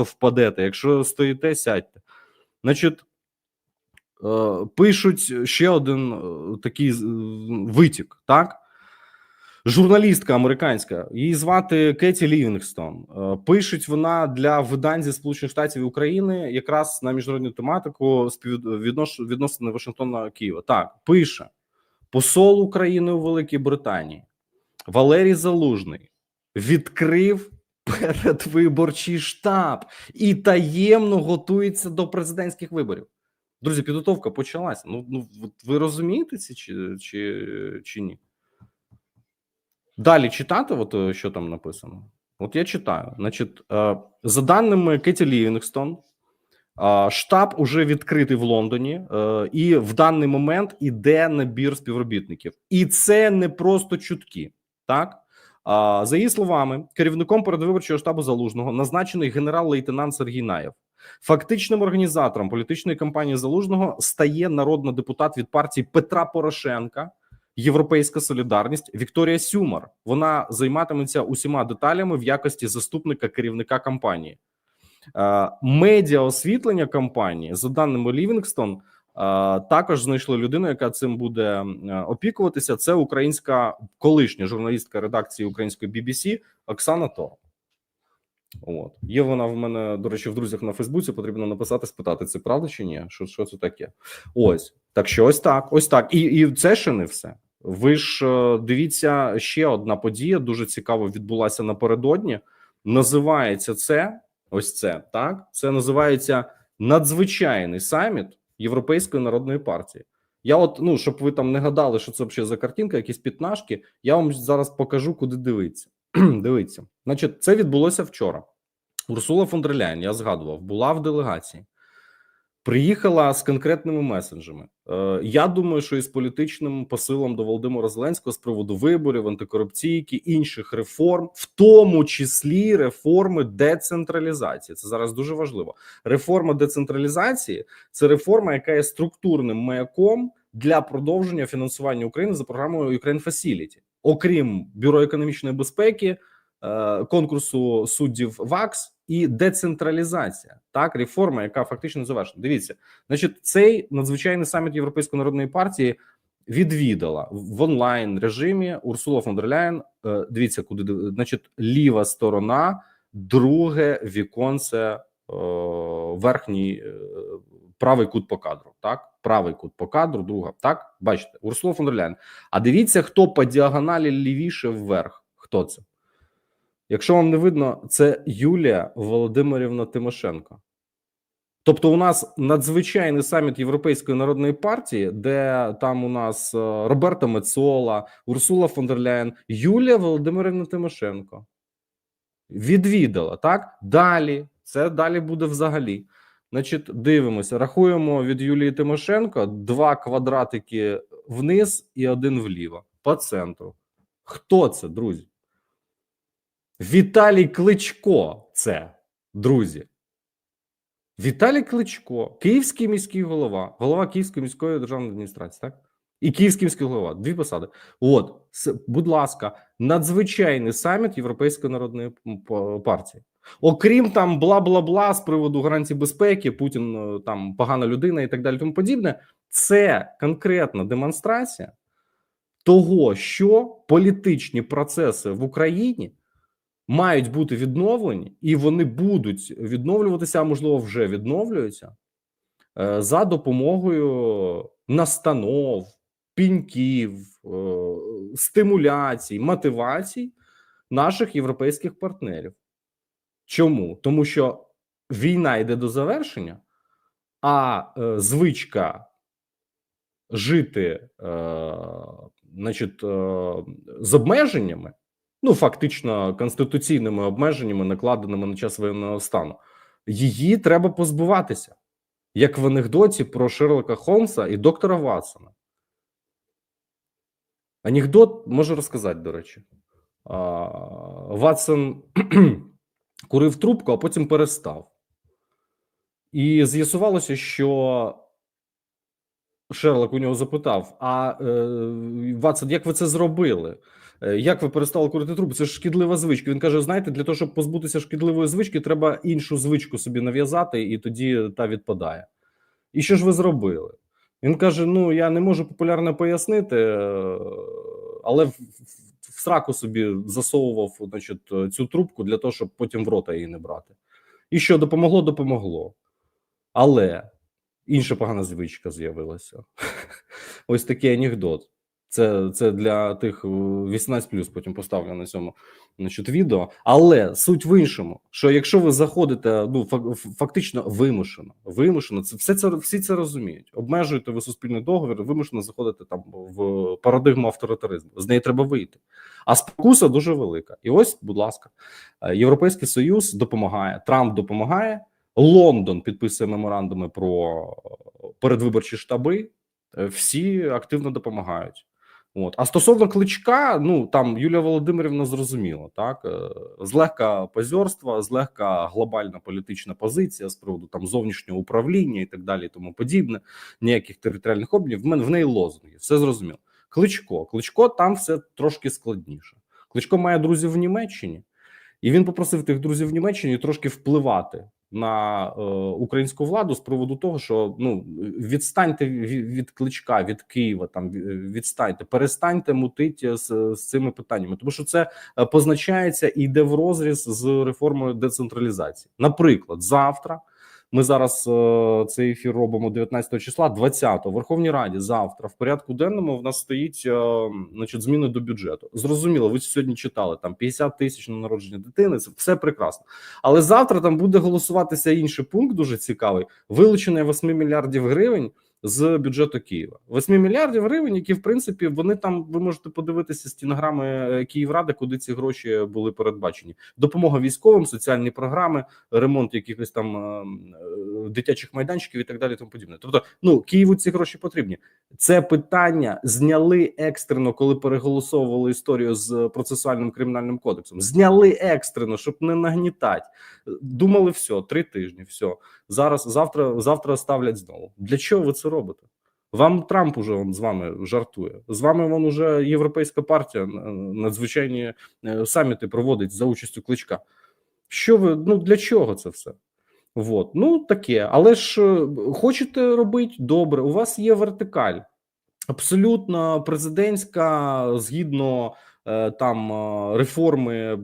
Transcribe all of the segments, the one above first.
то впадете. Якщо стоїте, сядьте. Значить, е, пишуть ще один е, такий витік, так? Журналістка американська, її звати Кеті Лівінгстон. Е, Пишуть вона для видань зі Сполучених Штатів і України якраз на міжнародну тематику відносини Вашингтона Києва. Так, пише посол України у Великій Британії Валерій Залужний відкрив передвиборчий штаб і таємно готується до президентських виборів. Друзі, підготовка почалася. Ну, ну ви розумієте це чи, чи, чи ні? Далі читати, от е, що там написано. От я читаю. Значить, е, за даними Кеті Лівінгстон, штаб уже відкритий в Лондоні, е, і в даний момент іде набір співробітників. І це не просто чутки. Так за її словами, керівником передвиборчого штабу залужного назначений генерал-лейтенант Сергій Наєв. Фактичним організатором політичної кампанії залужного стає народна депутат від партії Петра Порошенка. Європейська солідарність Вікторія Сюмар. Вона займатиметься усіма деталями в якості заступника керівника кампанії. Е, медіа освітлення кампанії, за даними Лівінгстон, також знайшли людину, яка цим буде е, опікуватися. Це українська колишня журналістка редакції української BBC Оксана Тор. От є вона в мене, до речі, в друзях на Фейсбуці. Потрібно написати, спитати, це правда чи ні? Що, що це таке? Ось так що ось так, ось так. І, і це ще не все. Ви ж е, дивіться, ще одна подія дуже цікаво відбулася напередодні. Називається це ось це так. Це називається надзвичайний саміт Європейської народної партії. Я, от ну щоб ви там не гадали, що це взагалі за картинка, якісь пітнашки. Я вам зараз покажу, куди дивитися. Дивіться, значить, це відбулося вчора. Урсула фон дер Ляєн, я згадував, була в делегації. Приїхала з конкретними месенджами. Е, я думаю, що із політичним посилом до Володимира Зеленського з приводу виборів, антикорупційки, інших реформ, в тому числі реформи децентралізації. Це зараз дуже важливо. Реформа децентралізації це реформа, яка є структурним маяком для продовження фінансування України за програмою Ukraine Facility. окрім бюро економічної безпеки, конкурсу суддів ВАКС і децентралізація. Так, реформа, яка фактично завершена. Дивіться, значить, цей надзвичайний саміт Європейської народної партії відвідала в онлайн режимі Урсула фон дер Ляєн. Е, Дивіться, куди значить, ліва сторона, друге віконце, е, верхній е, правий кут по кадру. Так, правий кут по кадру, друга. Так, бачите, Урсула фон дер Ляєн. А дивіться, хто по діагоналі лівіше вверх. Хто це? Якщо вам не видно, це Юлія Володимирівна Тимошенко. Тобто, у нас надзвичайний саміт Європейської народної партії, де там у нас е, Роберта Мецола, Урсула фон дер Ляєн, Юлія Володимирівна Тимошенко відвідала так. Далі це далі буде взагалі. Значить, дивимося, рахуємо від Юлії Тимошенко два квадратики вниз і один вліво по центру. Хто це, друзі? Віталій Кличко, це друзі. Віталій Кличко, київський міський голова, голова Київської міської державної адміністрації, так? І київський міський голова, дві посади. От, будь ласка, надзвичайний саміт Європейської народної партії. Окрім там бла бла бла з приводу гарантій безпеки, Путін е, там погана людина і так далі. Тому подібне, це конкретна демонстрація того, що політичні процеси в Україні мають бути відновлені, і вони будуть відновлюватися, а можливо, вже відновлюються е, за допомогою настанов, піньків, е, стимуляцій, мотивацій наших європейських партнерів. Чому? Тому що війна йде до завершення, а е, звичка жити, значить, з обмеженнями, ну фактично конституційними обмеженнями, накладеними на час воєнного стану, її треба позбуватися, як в анекдоті про Шерлока Холмса і доктора Ватсона. Анекдот можу розказати, до речі. Ватсон курив трубку, а потім перестав. І з'ясувалося, що Шерлок у нього запитав: А е, Ватсон, як ви це зробили? Е, Як ви перестали курити трубку? Це ж шкідлива звичка. Він каже: знаєте, для того, щоб позбутися шкідливої звички, треба іншу звичку собі нав'язати, і тоді та відпадає. І що ж ви зробили? Він каже: Ну, я не можу популярно пояснити, е, але в, в, сраку собі засовував значить, цю трубку для того, щоб потім в рота її не брати. І що допомогло, допомогло. Але інша погана звичка з'явилася. Ось такий анекдот. Це, це для тих е, 18+, потім поставлю на цьому значить, відео. Але суть в іншому, що якщо ви заходите, ну фак- фактично вимушено, вимушено, це все це всі це розуміють. Обмежуєте ви суспільний договір, вимушено заходите там в парадигму авторитаризму. З неї треба вийти. А спокуса дуже велика. І ось, будь ласка, е, Європейський Союз допомагає, Трамп допомагає. Лондон підписує меморандуми про е, передвиборчі штаби. Е, Всі активно допомагають. От. А стосовно кличка, ну там Юлія Володимирівна зрозуміла, так е, злегка позорства, злегка глобальна політична позиція з приводу там зовнішнього управління і так далі, і тому подібне. Ніяких територіальних обмінів. В мене в неї лозунги, все зрозуміло. Кличко, кличко там все трошки складніше. Кличко має друзів в Німеччині, і він попросив тих друзів в Німеччині трошки впливати на е, українську владу з приводу того, що ну відстаньте від, кличка від Києва, там відстаньте, перестаньте мутити з, з цими питаннями, тому що це е, позначається і йде в розріз з реформою децентралізації. Наприклад, завтра. Ми зараз е, цей ефір робимо 19 числа, 20 в Верховній Раді. Завтра в порядку денному в нас стоїть е, значить, зміни до бюджету. Зрозуміло, ви сьогодні читали там 50 тисяч на народження дитини. Це все прекрасно. Але завтра там буде голосуватися інший пункт, дуже цікавий: вилучення 8 мільярдів гривень з бюджету Києва. 8 мільярдів гривень, які в принципі вони там ви можете подивитися стінограми е, Київради, куди ці гроші були передбачені. Допомога військовим, соціальні програми, ремонт якихось там е, е, дитячих майданчиків і так далі. Тому подібне. Тобто, ну Києву ці гроші потрібні. Це питання зняли екстрено, коли переголосовували історію з процесуальним кримінальним кодексом. Зняли екстрено, щоб не нагнітати. Думали, все, три тижні. Все зараз, завтра, завтра ставлять знову. Для чого ви це робите? Вам Трамп уже он з вами жартує. З вами вон уже європейська партія е, надзвичайні е, саміти проводить за участю кличка. Що ви ну для чого це все? Вот. Ну таке, але ж е, хочете робити добре. У вас є вертикаль, абсолютно президентська, згідно там е, реформи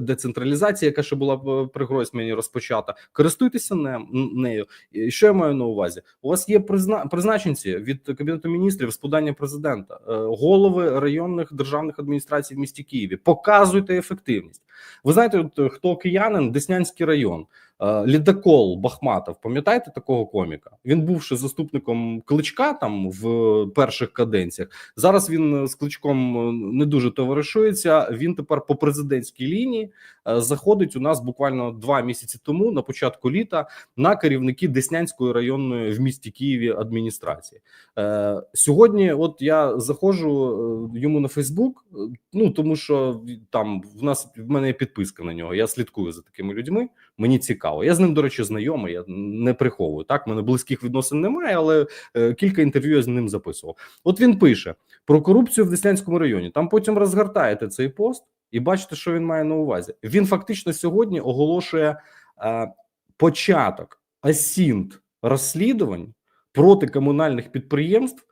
децентралізації, яка ще була б при Гройсмані розпочата. Користуйтеся не- нею. І Що я маю на увазі? У вас є призна... призначенці від кабінету міністрів з подання президента, е, голови районних державних адміністрацій в місті Києві. Показуйте ефективність. Ви знаєте, от, е, хто киянин, Деснянський район. Е, Лідокол Бахматов, пам'ятаєте такого коміка? Він бувши заступником кличка там в перших каденціях. Зараз він з кличком е, не дуже товаришується. Він тепер по президентській лінії е, заходить у нас буквально два місяці тому, на початку літа, на керівники Деснянської районної в місті Києві адміністрації. Е, сьогодні, от я заходжу е, йому на Фейсбук, е, ну тому що там в нас в мене є підписка на нього. Я слідкую за такими людьми. Мені цікаво. Я з ним, до речі, знайомий. Я не приховую. Так, мене близьких відносин немає, але е, кілька інтерв'ю я з ним записував. От він пише про корупцію в Деснянському районі. Там потім розгортаєте цей пост і бачите, що він має на увазі. Він фактично сьогодні оголошує е, початок асінт розслідувань проти комунальних підприємств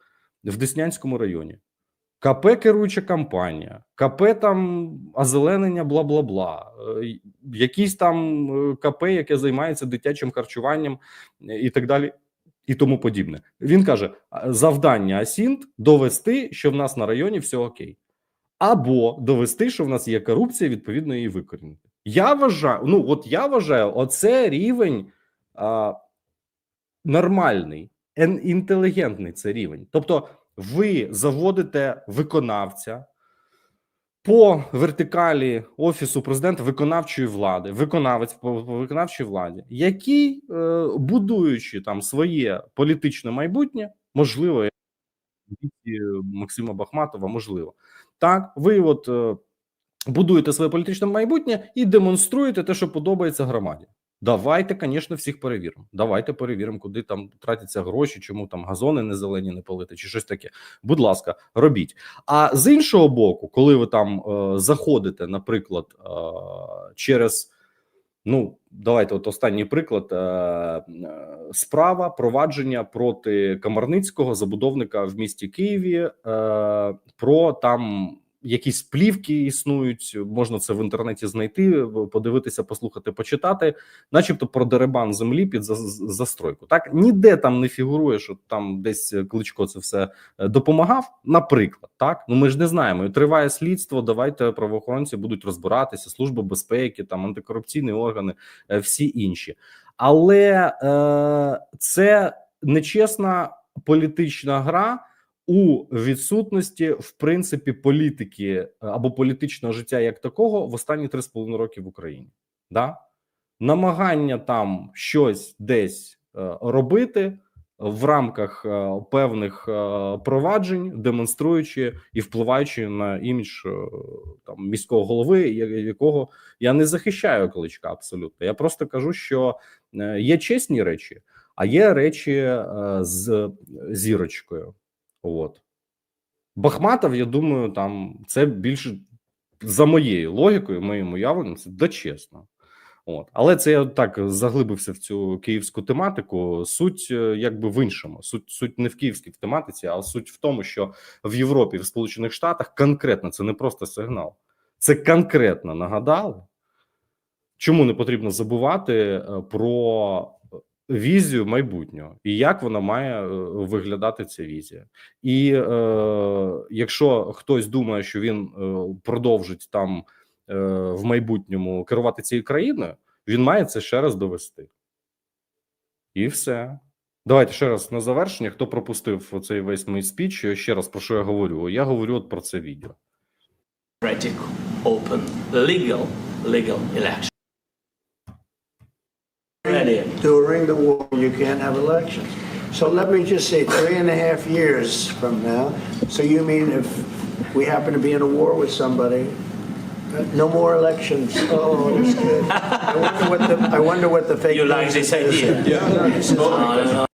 в Деснянському районі. КП керуюча компанія, КП там озеленення, бла бла бла, е, якийсь там е, КП, яке займається дитячим харчуванням е, і так далі, і тому подібне. Він каже: завдання Асінт довести, що в нас на районі все окей, або довести, що в нас є корупція, відповідно її викорінити. Я вважаю, ну от я вважаю, оце рівень а, нормальний, інтелігентний це рівень. Тобто, ви заводите виконавця по вертикалі офісу президента виконавчої влади, виконавець по виконавчій владі, який, е, будуючи там своє політичне майбутнє, можливо, Максима Бахматова, можливо, так ви от е, будуєте своє політичне майбутнє і демонструєте те, що подобається громаді. Давайте, звісно, всіх перевіримо. Давайте перевіримо, куди там тратяться гроші, чому там газони не зелені не полити, чи щось таке. Будь ласка, робіть. А з іншого боку, коли ви там е, заходите, наприклад, е, через ну давайте, от останній приклад: е, е, справа провадження проти Камарницького забудовника в місті Києві е, про там. Якісь плівки існують, можна це в інтернеті знайти, подивитися, послухати, почитати, начебто про деребан землі під за- за- застройку. Так ніде там не фігурує, що там десь кличко це все е, допомагав. Наприклад, так ну ми ж не знаємо. Триває слідство. Давайте правоохоронці будуть розбиратися, служба безпеки, там антикорупційні органи, е, всі інші. Але е, це нечесна політична гра у відсутності, в принципі, політики е, або політичного життя як такого в останні 3,5 роки в Україні. Да? Намагання там щось десь е, робити в рамках е, певних проваджень, демонструючи і впливаючи на імідж там міського голови, якого я не захищаю кличка абсолютно. Я просто кажу, що є чесні речі, а є речі з зірочкою. От Бахматов, я думаю, там це більше за моєю логікою, моїм уявленням, це дочесно. От, але це я так заглибився в цю київську тематику. Суть е, якби в іншому. Суть суть не в київській тематиці, а суть в тому, що в Європі, в Сполучених Штатах конкретно це не просто сигнал, це конкретно нагадали. Чому не потрібно забувати е, про візію майбутнього і як вона має е, виглядати ця візія. І е, якщо хтось думає, що він е, продовжить там е, в майбутньому керувати цією країною, він має це ще раз довести. І все. Давайте ще раз на завершення. Хто пропустив цей весь мій спіч? Ще раз про що я говорю? Я говорю от про це відео. open, legal, legal. Ready. During the war, you can't have elections. So let me just say, three and a half years from now, so you mean if we happen to be in a war with somebody, no more elections? Oh, that's good. I wonder what the, I wonder what the fake. You like news this is. idea? No, this is- No, no, no.